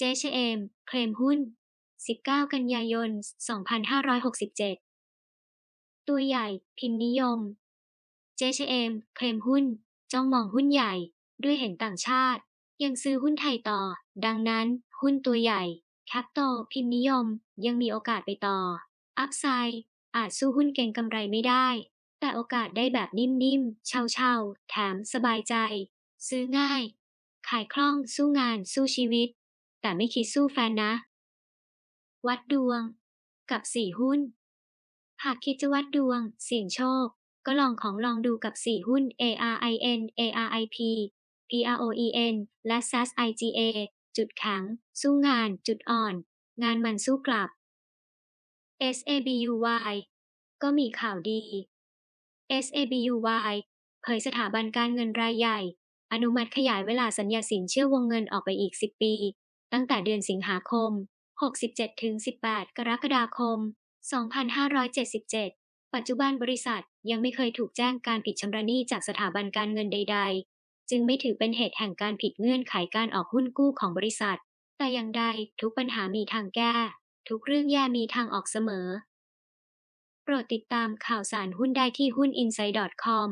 JCM เคลมหุ้น 19 กันยายน 2567 ตัวใหญ่ พิมพ์นิยม JCM เคลมหุ้น จ้องมองหุ้นใหญ่ ด้วยเห็นต่างชาติ ยังซื้อหุ้นไทยต่อ ดังนั้น หุ้นตัวใหญ่แคปโตพิมพ์นิยม ยังมีโอกาสไปต่อ อัพไซด์อาจสู้หุ้นเก่งกำไรไม่ได้ แต่โอกาสได้แบบนิ่มๆ เช่าๆ แถมสบายใจ ซื้อง่าย ขายคล่องสู้งานสู้ชีวิต แต่ไม่คิดสู้แฟนนะ วัดดวง กับสี่หุ้น หากคิดจะวัดดวง เสี่ยงโชค ก็ลองของลองดูกับสี่หุ้น ARIN ARIP PROEN และ SAS IGA จุดแข็ง สู้งาน จุดอ่อน งานมันสู้กลับ SABUY ก็มีข่าวดี SABUY เผยสถาบันการเงินรายใหญ่ อนุมัติขยายเวลาสัญญาสินเชื่อวงเงินออกไปอีก 10 ปี ตั้งแต่เดือนสิงหาคม 67 ถึง 18 กรกฎาคม 2577 ปัจจุบันบริษัทยังไม่เคยถูกแจ้งการผิดชำระหนี้จากสถาบันการเงินใด ๆ จึงไม่ถือเป็นเหตุแห่งการผิดเงื่อนไขการออกหุ้นกู้ของบริษัท แต่อย่างใดทุกปัญหามีทางแก้ ทุกเรื่องแย่มีทางออกเสมอ โปรดติดตามข่าวสารหุ้นได้ที่หุ้น insight.com